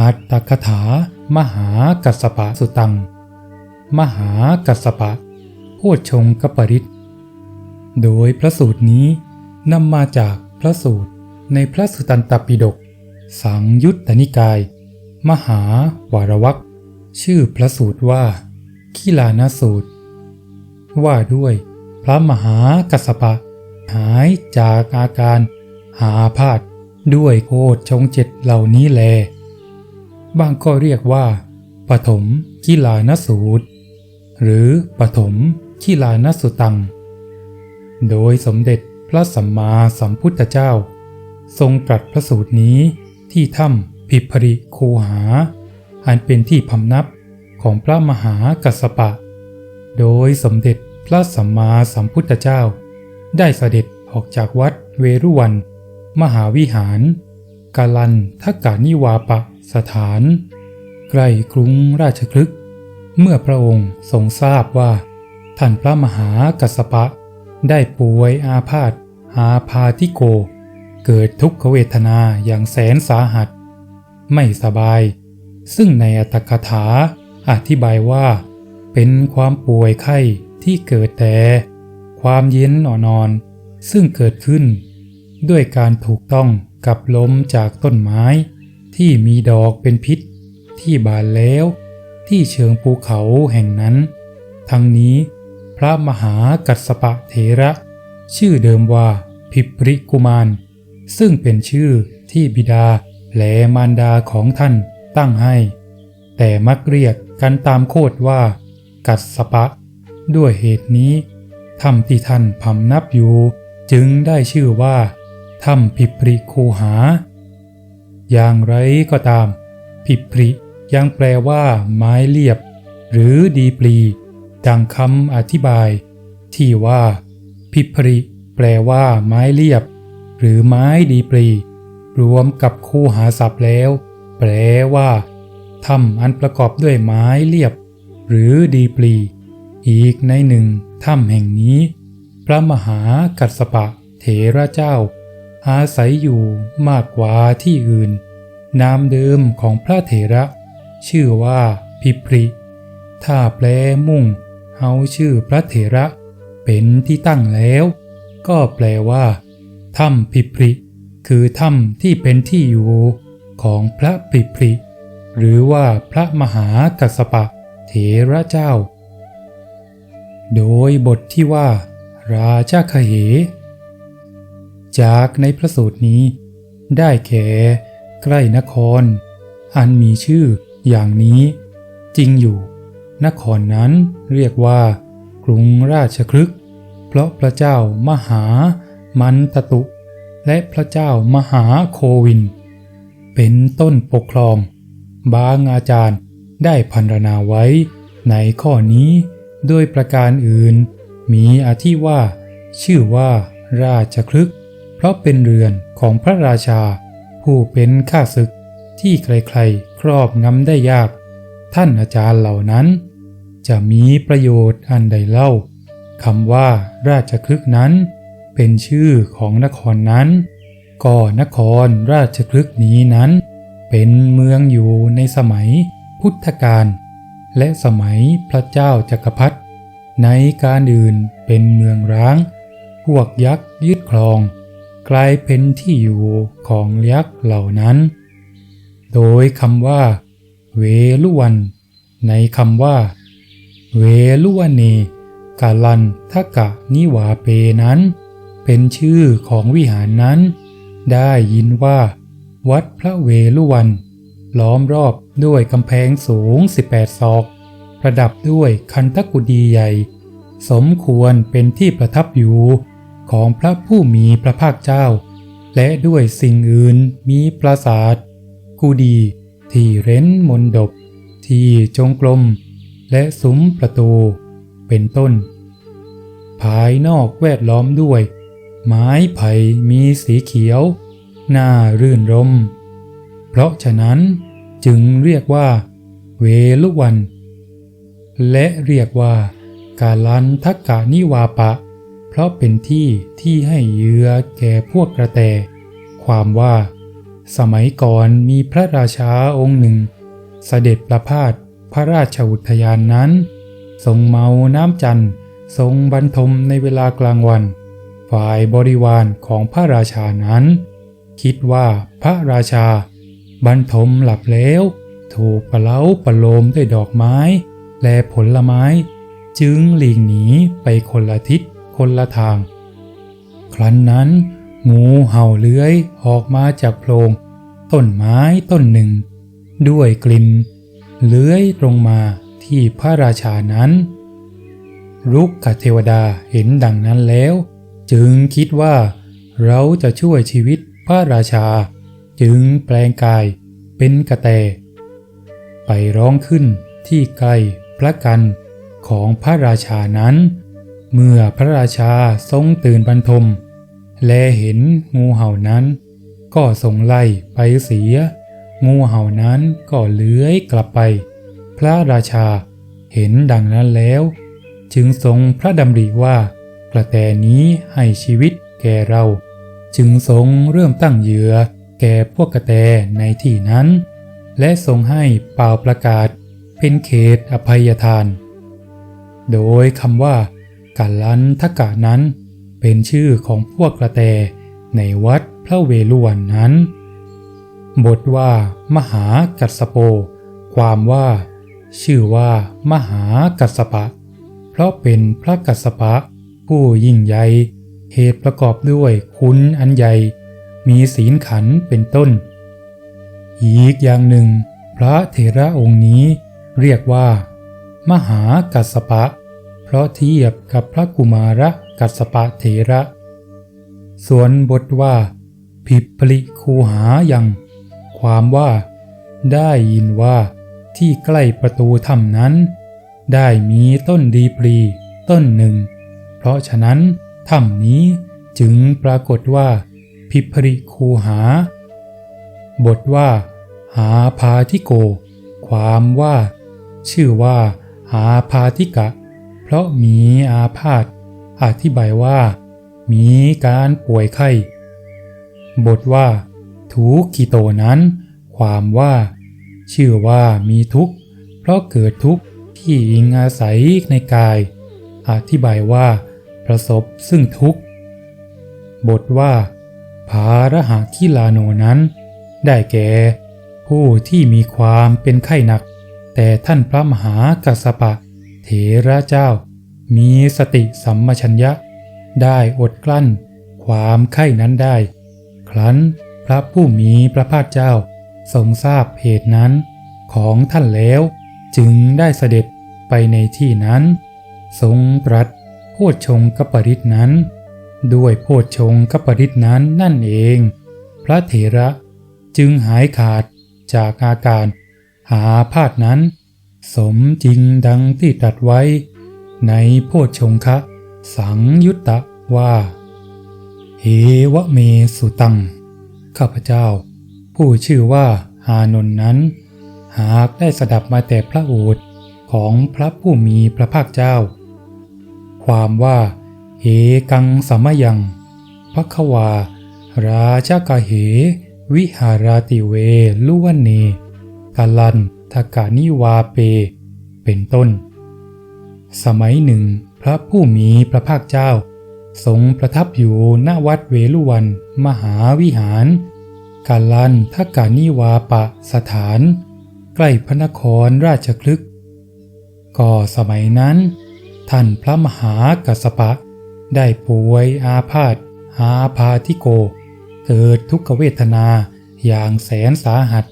อัตตคถา มหากัสปะสุตัง มหากัสปะโพชงกปริตโดยพระสูตรนี้นำมาจากพระสูตรในพระสุตันตปิฎกสังยุตตนิกาย มหาวารวักชื่อพระสูตรว่า ขีลานสูตร ว่าด้วย พระมหากัสปะ หายจากอาการหาพาธด้วยโพชงเจ็ดเหล่านี้แล บางก็เรียกว่าปฐมขีลานสูตร หรือปฐมขีลานสุตัง โดยสมเด็จพระสัมมาสัมพุทธเจ้า ทรงตรัสพระสูตรนี้ที่ถ้ำพิพริคูหา อันเป็นที่พำนับของพระมหากัสสปะ โดยสมเด็จพระสัมมาสัมพุทธเจ้า ได้เสด็จออกจากวัดเวรุวัน มหาวิหาร กาลันทักกานิวาปะ สถาน ใกล้กรุงราชคลึก เมื่อพระองค์ทรงทราบว่า ท่านพระมหากัสปะ ได้ป่วยอาพาธอาพาธิโก เกิดทุกขเวทนาอย่างแสนสาหัส ไม่สบาย ซึ่งในอัตถกถาอธิบายว่า เป็นความป่วยไข้ที่เกิดแต่ ความเย็นอ่อนๆซึ่งเกิดขึ้น ด้วยการถูกต้องกับล้มจากต้นไม้ ที่มีดอกเป็นพิษ ที่บานแล้ว ที่เชิงภูเขาแห่งนั้น ทั้งนี้พระมหากัสสปะเถระ ชื่อเดิมว่าพิปริกุมาร ซึ่งเป็นชื่อที่บิดาและมารดาของท่านตั้งให้ แต่มักเรียกกันตามโคดว่า กัสปะ ด้วยเหตุนี้ถ้ำที่ท่านพำนับอยู่ จึงได้ชื่อว่าถ้ำพิปริคูหา อย่างไรก็ตามพิปริยังแปลว่า ไม้เรียบ หรือดีปลีดังคำอธิบาย ที่ว่าพิปริแปลว่า ไม้เรียบ หรือไม้ดีปลีรวมกับคู่หาศัพท์แล้ว แปลว่าถ้ำอันประกอบด้วยไม้เรียบ หรือดีปลี อีกในหนึ่งถ้ำแห่งนี้ พระมหากัสสปะเถระเจ้า อาศัยอยู่มากกว่าที่อื่น นามเดิมของพระเถระ ชื่อว่าพิปริ ถ้าแปลมุ่งเอาชื่อพระเถระ เป็นที่ตั้งแล้ว ก็แปลว่าถ้ำพิปริ คือถ้ำที่เป็นที่อยู่ของพระพิปริ หรือว่าพระมหากัสสปะเถระเจ้า โดยบทที่ว่า ราชาคเห จากในพระสูตรนี้ ได้แก่ใกล้นคร อันมีชื่ออย่างนี้ จริงอยู่ นครนั้นเรียกว่า กรุงราชคลึกเพราะพระเจ้ามหามันตตุ และพระเจ้ามหาโควิน เป็นต้นปกครอง บางอาจารย์ได้พันรนาไว้ในข้อนี้ด้วยประการอื่น มีอธิว่า ชื่อว่าราชคลึก ราะเป็นเรือนของพระราชา ผู้เป็นข้าศึกที่ใครๆ ครอบงำได้ยาก ท่านอาจารย์เหล่านั้น จะมีประโยชน์อันใดเล่าคำว่าราชคลึกนั้น เป็นชื่อของนครนั้น ก็นครราชคลึกนี้นั้น เป็นเมืองอยู่ในสมัยพุทธกาลและสมัยพระเจ้าจักรพรรดิในการอื่นเป็นเมืองร้าง พวกยักษ์ยึดครอง กลายเป็นที่อยู่ของยักษ์เหล่านั้น โดยคำว่า เวลุวัน ในคำว่า เวลุวันเนกาลันทกะนิวาเปนั้น เป็นชื่อของวิหารนั้น ได้ยินว่า วัดพระเวลุวัน ล้อมรอบด้วยกำแพงสูง 18 ศอกประดับด้วยคันทกุดีใหญ่ สมควรเป็นที่ประทับอยู่ ของพระผู้มีพระภาคเจ้า และด้วยสิ่งอื่นมีปราสาทกุดี ที่เร้นมนดบ ที่จงกลม และซุ้มประตู เป็นต้น ภายนอกแวดล้อมด้วย ไม้ไผ่มีสีเขียวน่ารื่นรม เพราะฉะนั้นจึงเรียกว่า เวลุวัน และเรียกว่ากาลันทักกะนิวาปะ เพราะเป็นที่ที่ให้เหยื่อแก่พวกกระแต ความว่า สมัยก่อนมีพระราชาองค์หนึ่ง เสด็จประพาสพระราชอุทยานนั้น ทรงเมาน้ำจันทร์ทรงบรรทมในเวลากลางวัน ฝ่ายบริวารของพระราชานั้น คิดว่าพระราชา บรรทมหลับแล้ว ถูกประเล้าประโลมด้วยดอกไม้ และผลไม้ จึงหลีกหนีไปคนละทิศ คนละทาง ครั้นนั้น งูเห่าเลื้อยออกมาจากโพรงต้นไม้ต้นหนึ่ง ด้วยกลิ่นเลื้อยตรงมาที่พระราชานั้น รุกขเทวดาเห็นดังนั้นแล้ว จึงคิดว่าเราจะช่วยชีวิตพระราชา จึงแปลงกายเป็นกระแต ไปร้องขึ้นที่ใกล้พระกันของพระราชานั้น เมื่อพระราชาทรงตื่นบรรทม และเห็นงูเห่านั้น ก็ส่งไล่ไปเสีย งูเห่านั้นก็เลื้อยกลับไป พระราชาเห็นดังนั้นแล้ว จึงทรงพระดำริว่ากระแตนี้ให้ชีวิตแก่เรา จึงทรงเริ่มตั้งเหยื่อแก่พวกกระแตในที่นั้น และทรงให้เป่าประกาศเป็นเขตอภัยทาน โดยคำว่า กัลลันทกะนั้น เป็นชื่อของพวกกระแตในวัดพระเวฬุวันนั้น บทว่า มหากัสโป ความว่า ชื่อว่า มหากัสปะ เพราะเป็นพระกัสปะ ผู้ยิ่งใหญ่เหตุประกอบด้วยคุณอันใหญ่ มีศีลขันเป็นต้น อีกอย่างหนึ่ง พระเถระองค์นี้เรียกว่า มหากัสปะเราะเทียบกับพระกุมารกัสปะเถระ ส่วนบทว่า ผิดผลิคูหายังความว่า ได้ยินว่าที่ใกล้ประตูถ้ำนั้น ได้มีต้นดีปรีต้นหนึ่ง เพราะฉะนั้นถ้ำนี้จึงปรากฏว่า พิพริคูหา บทว่า หาพาทิโก ความว่า ชื่อว่า หาพาทิกะ ราะมีอาพาธอธิบายว่า มีการป่วยไข้ บทว่า ทุกกิโตนั้น ความว่า ชื่อว่ามีทุกข์ เพราะเกิดทุกข์ที่อิงอาศัยในกาย อธิบายว่า ประสบซึ่งทุกข์ บทว่า ภารหาคิลาโนนั้น ได้แก่ ผู้ที่มีความเป็นไข้หนัก แต่ท่านพระมหากัสสปะ เถระเจ้า มีสติสัมมชัญญะ ได้อดกลั้น ความไข้นั้นได้ ครั้นพระผู้มีพระภาคเจ้า ทรงทราบเหตุนั้นของท่านแล้ว จึงได้เสด็จไปในที่นั้น ทรงตรัสโพชฌงกปริตนั้น ด้วยโพชฌงกปริตนั้นนั่นเอง พระเถระจึงหายขาดจากอาการหาพาดนั้น สมจริงดังที่ตรัสไว้ ในโพชฌงคะ สังยุตตะว่าเหวะเมสุตัง ข้าพเจ้า ผู้ชื่อว่าอานนนั้น หากได้สดับมาแต่พระโอษฐ์ของพระผู้มีพระภาคเจ้า ความว่าเหกังสมยังพักวา ราชกะเห วิหาราติเวลุวันเนกาลัน ทกานิวาเป เป็นต้น สมัยหนึ่ง พระผู้มีพระภาคเจ้า ทรงประทับอยู่ณวัดเวลุวัน มหาวิหาร กาลันทกานิวาปะสถาน ใกล้พระนครราชคลึกก็สมัยนั้น ท่านพระมหากัสปะ ได้ป่วยอาพาธหาพาธิโก เกิดทุกขเวทนาอย่างแสนสาหัส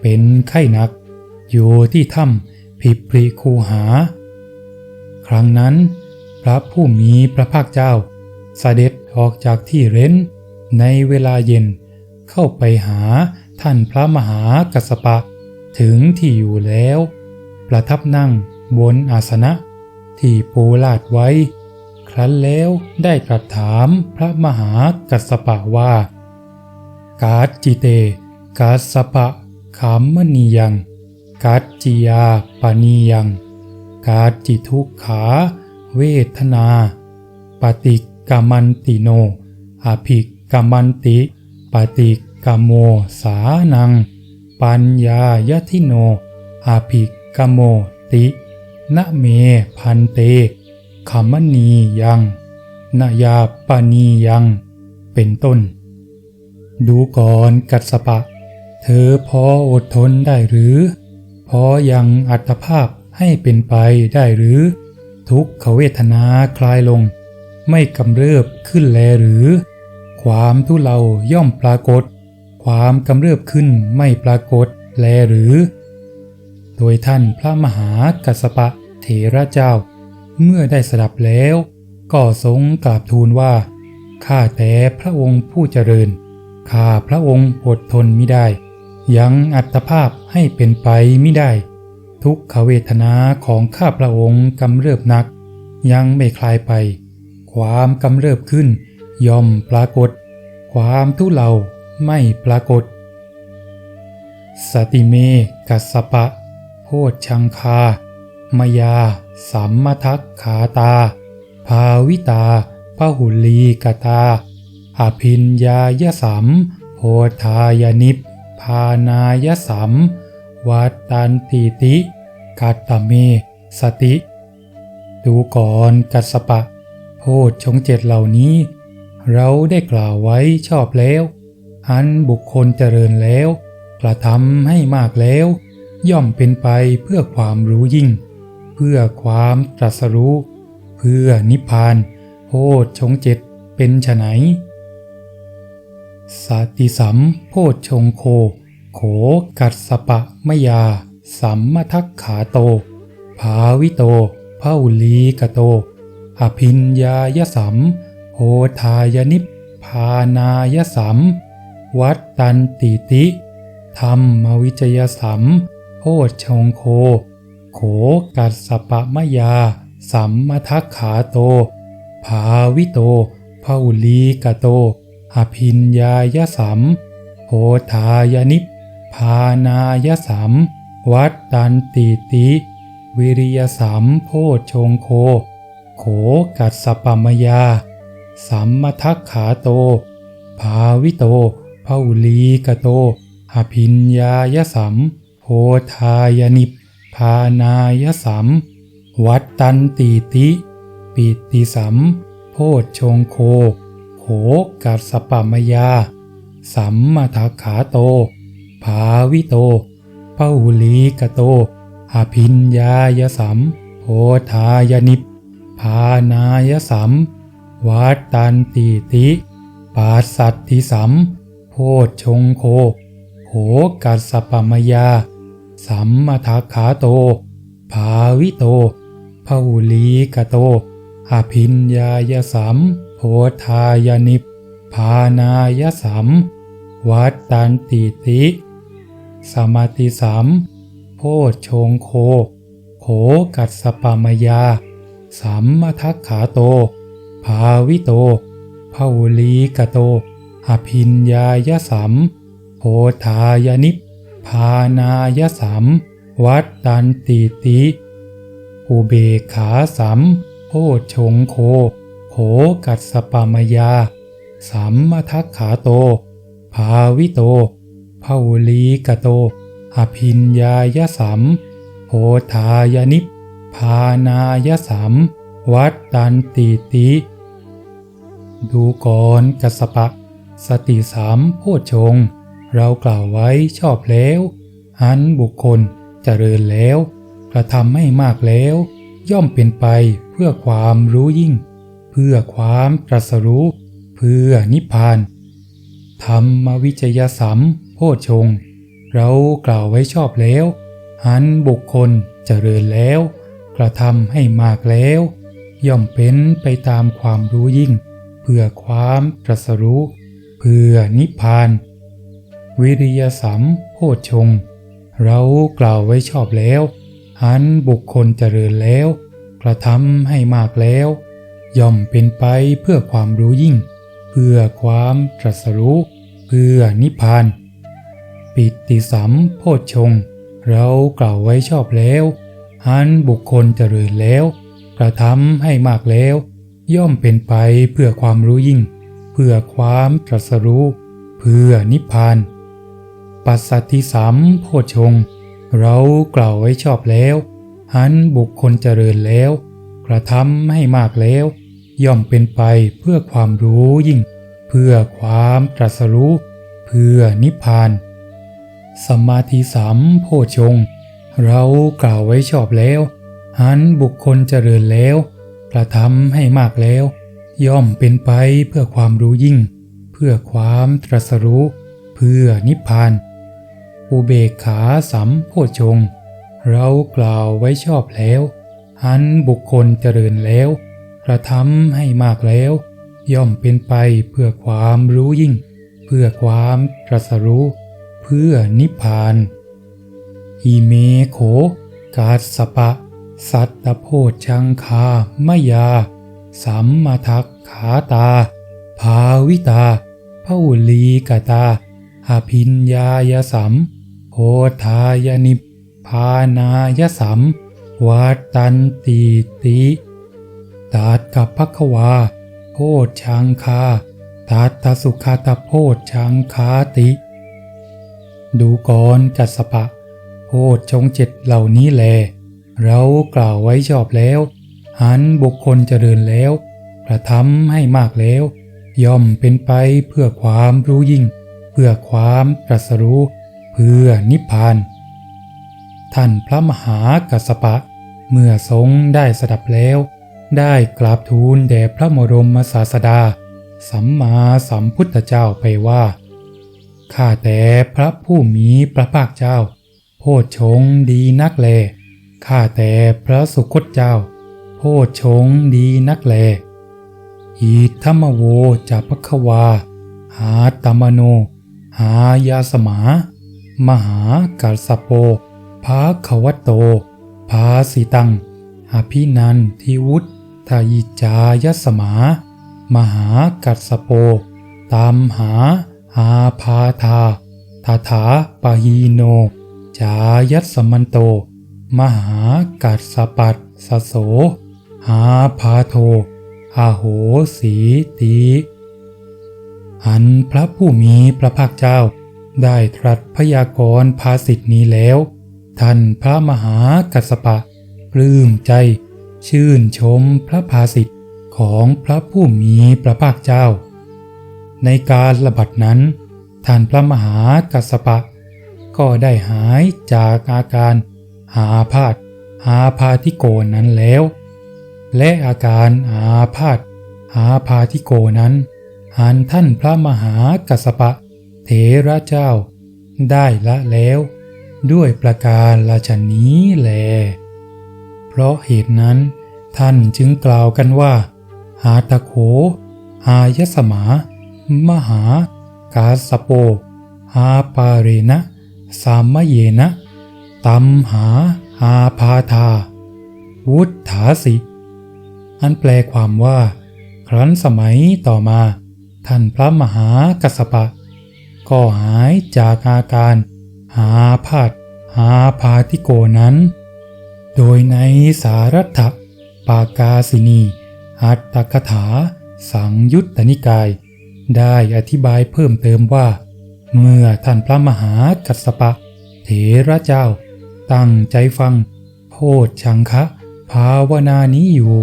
เป็นไข้หนัก อยู่ที่ถ้ำพิปริคูหา ครั้งนั้น พระผู้มีพระภาคเจ้าเสด็จออกจากที่เร้น ในเวลาเย็นเข้าไปหาท่านพระมหากัสสปะ ถึงที่อยู่แล้ว ประทับนั่งบนอาสนะ ที่ปูลาดไว้ ครั้นแล้วได้ตรัสถามพระมหากัสสปะว่า กาจิเตกัสสปะขามมณียัง กัจจิยาปานียังกาจิทุกขา เวทนา ปฏิกามันติโนอภิกามันติ ปฏิกมโมสานัง ปัญญายทิโนอาภิกมโมตินะเมพันเตขมณียังนายาปานียัง เป็นต้น ดูก่อนกัสสปะ เธอพออดทนได้หรือ พอยังอัตภาพให้เป็นไปได้หรือ ทุกขเวทนาคลายลง ไม่กำเริบขึ้นแลหรือ ความทุเลาย่อมปรากฏ ความกำเริบขึ้นไม่ปรากฏแลหรือ โดยท่านพระมหากัสปะเถระเจ้า เมื่อได้สดับแล้ว ก็ทรงกราบทูลว่าข้าแต่พระองค์ผู้เจริญข้าพระองค์อดทนมิได้ ยังอัตภาพให้เป็นไปไมิได้ ทุกขเวทนาของข้าพระองค์กำเริบนัก ยังไม่คลายไป ความกำเริบขึ้น ย่อมปรากฏ ความทุเลาไม่ปรากฏ สติเมกัสปะ โพชชังคามยา สัมมทักขาตา ภาวิตาพหุลีกตาอภินญายสัมโพธายนิพ พานายสัมวัตตันติติกัตตเมสติ ดูก่อนกัสปะ โพชฌงเจ็ดเหล่านี้ เราได้กล่าวไว้ชอบแล้ว อันบุคคลเจริญแล้ว กระทำให้มากแล้ว ย่อมเป็นไปเพื่อความรู้ยิ่ง เพื่อความตรัสรู้ เพื่อนิพพาน โพชฌงเจ็ดเป็นไฉน สติสัมโพชงโค โขกัสสปะมยา สัมมทักขาโต ภาวิโตภาลีกโต อภินญายสัมโพธายนิพพานายสัม วัตตันติติ ธรรมวิจยสัมโพชงโค โขกัสสปะมยา สัมมทักขาโต ภาวิโตภาลีกโต อภินญายสัมโพธายนิพพานายสัมวัตตันติติ วิริยสัมโพชงโค โขกัสสปมยา สัมมทักขาโต ภาวิโตภาลีกโตอภินญายสัมโพธายนิพพานายสัมวัตตันติติ ปิติสัมโพชงโค โขกัสสปมยา สัมมาทักขาโต ภาวิโตภาลีกโตอภินญายสัมโพธายนิพพานายสัมวัตตันติติปาสัตติสัมโพชงโคโหกัสสปมยา สัมมาทักขาโต ภาวิโตภาลีกโตอภินญายสัม พธายนิพพานายสัม วัตตันติติ สมาติสัม โพชงโค โขกัสสปมยา สัมมทักขาโต ภาวิโตภาลีกโต อภินญายสัม โพธายนิพพานายสัม วัตตันติติ อุเบขาสัม โพชงโค โขกัสสปมยา สัมมาทักขาโต ภาวิโตภาลีกโต อภินญายสัมโพธายนิพพานายสัมวัตตันติติ ดูก่อนกัสปะ สติสามโพชฌงเรากล่าวไว้ชอบแล้วอันบุคคลเจริญแล้ว กระทำให้มากแล้ว ย่อมเป็นไปเพื่อความรู้ยิ่ง เพื่อความตรัสรู้ เพื่อนิพพาน ธรรมวิจยสัมโพชง เรากล่าวไว้ชอบแล้ว หันบุคคลเจริญแล้ว กระทำให้มากแล้ว ย่อมเป็นไปตามความรู้ยิ่ง เพื่อความตรัสรู้ เพื่อนิพพาน วิริยสัมโพชง เรากล่าวไว้ชอบแล้ว หันบุคคลเจริญแล้ว กระทำให้มากแล้ว ย่อมเป็นไปเพื่อความรู้ยิ่ง เพื่อความตรัสรู้ เพื่อนิพพาน ปิติสัมโพชฌงเรากล่าวไว้ชอบแล้วหันบุคคลเจริญแล้ว กระทำให้มากแล้ว ย่อมเป็นไปเพื่อความรู้ยิ่ง เพื่อความตรัสรู้ เพื่อนิพพาน ปัสสัติสามโพชง เรากล่าวไว้ชอบแล้วหันบุคคลเจริญแล้ว กระทำให้มากแล้ว ย่อมเป็นไปเพื่อความรู้ยิ่ง เพื่อความตรัสรู้ เพื่อนิพพาน สมาธิสามโพชฌงเรากล่าวไว้ชอบแล้ว หันบุคคลเจริญแล้วกระทำให้มากแล้ว ย่อมเป็นไปเพื่อความรู้ยิ่ง เพื่อความตรัสรู้ เพื่อนิพพาน อุเบกขาสัมโพชฌงเรากล่าวไว้ชอบแล้ว หันบุคคลเจริญแล้ว กระทำให้มากแล้ว ย่อมเป็นไปเพื่อความรู้ยิ่ง เพื่อความตรัสรู้ เพื่อนิพพานอิเมโข กาสปะ สัตตโพชังคามยา สัมมาทักขาตา ภาวิตาภาวุลีกตาหาพิญญายสัมโพธายนิพพานายสัมวัตตันติติ ตาดกับพักวา โพชังคาตัตสุขาตโพชังคาติ ดูก่อนกัสปะ โพชฌงเจ็ดเหล่านี้แล เรากล่าวไว้ชอบแล้ว หันบุคคลเจริญแล้ว กระทำให้มากแล้ว ย่อมเป็นไปเพื่อความรู้ยิ่ง เพื่อความตรัสรู้ เพื่อนิพพาน ท่านพระมหากัสสปะ เมื่อทรงได้สดับแล้ว ได้กราบทูลแด่พระมรมศาสดา สัมมาสัมพุทธเจ้าไปว่า ข้าแต่พระผู้มีพระภาคเจ้า โพชฌงดีนักแล ข้าแต่พระสุคตเจ้า โพชฌงดีนักแลอีธรรมโวจะพควา หาตมโน หายาสมา มหากัสสโปภาขวโตภาสิตังอภินันทิวุฒ ทายิจายสมา มหากัสโป ตามหาหาพาธาทาถาปะฮีโน จายัสมันโต มหากัสสปัสสโส หาพาโทอาโหสีตีหันพระผู้มีพระภาคเจ้า ได้ตรัสพยากรณ์ภาสิทธินี้แล้ว ท่านพระมหากัสปะ ปลื้มใจ ชื่นชมพระภาสิทธิ์ของพระผู้มีพระภาคเจ้า ในการระบัดนั้น ท่านพระมหากัสสปะ ก็ได้หายจากอาการหาพาธหาพาธิโกนั้นแล้ว และอาการอาพาธหาพาธิโกนั้นหันท่านพระมหากัสสปะ เถระเจ้า ได้ละแล้ว ด้วยประการราชนี้แล เพราะเหตุนั้น ท่านจึงกล่าวกันว่า หาตะโข หายสมา มหากาสโป หาปาเรนะ สามเยนะตัมหาหาพาธาวุฒาสิ อันแปลความว่า ครั้นสมัยต่อมา ท่านพระมหากัสปะ ก็หายจากอาการ หาพาธหาพาธิโกนั้น โดยในสารัตถปากาสินีอัตตกถา สังยุตตนิกาย ได้อธิบายเพิ่มเติมว่า เมื่อท่านพระมหากัสสปะ เถระเจ้า ตั้งใจฟัง โพชชังคะ ภาวนานี้อยู่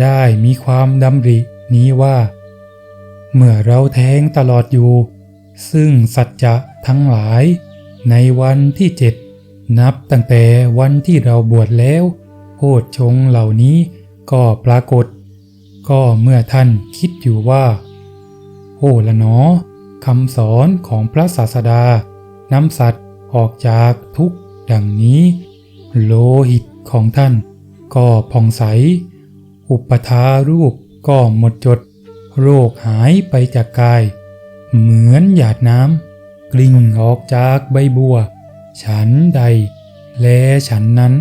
ได้มีความดำรินี้ว่า เมื่อเราแทงตลอดอยู่ ซึ่งสัจจะทั้งหลาย ในวันที่เจ็ด นับตั้งแต่วันที่เราบวชแล้วโพชฌงเหล่านี้ก็ปรากฏ ก็เมื่อท่านคิดอยู่ว่า โอ้ละเนอคำสอนของพระศาสดานำสัตว์ออกจากทุกข์ดังนี้ โลหิตของท่าน ก็ผ่องใส อุปทารูปก็หมดจด โรคหายไปจากกาย เหมือนหยาดน้ำกลิ้งออกจากใบบัว ฉันใด แลฉันนั้น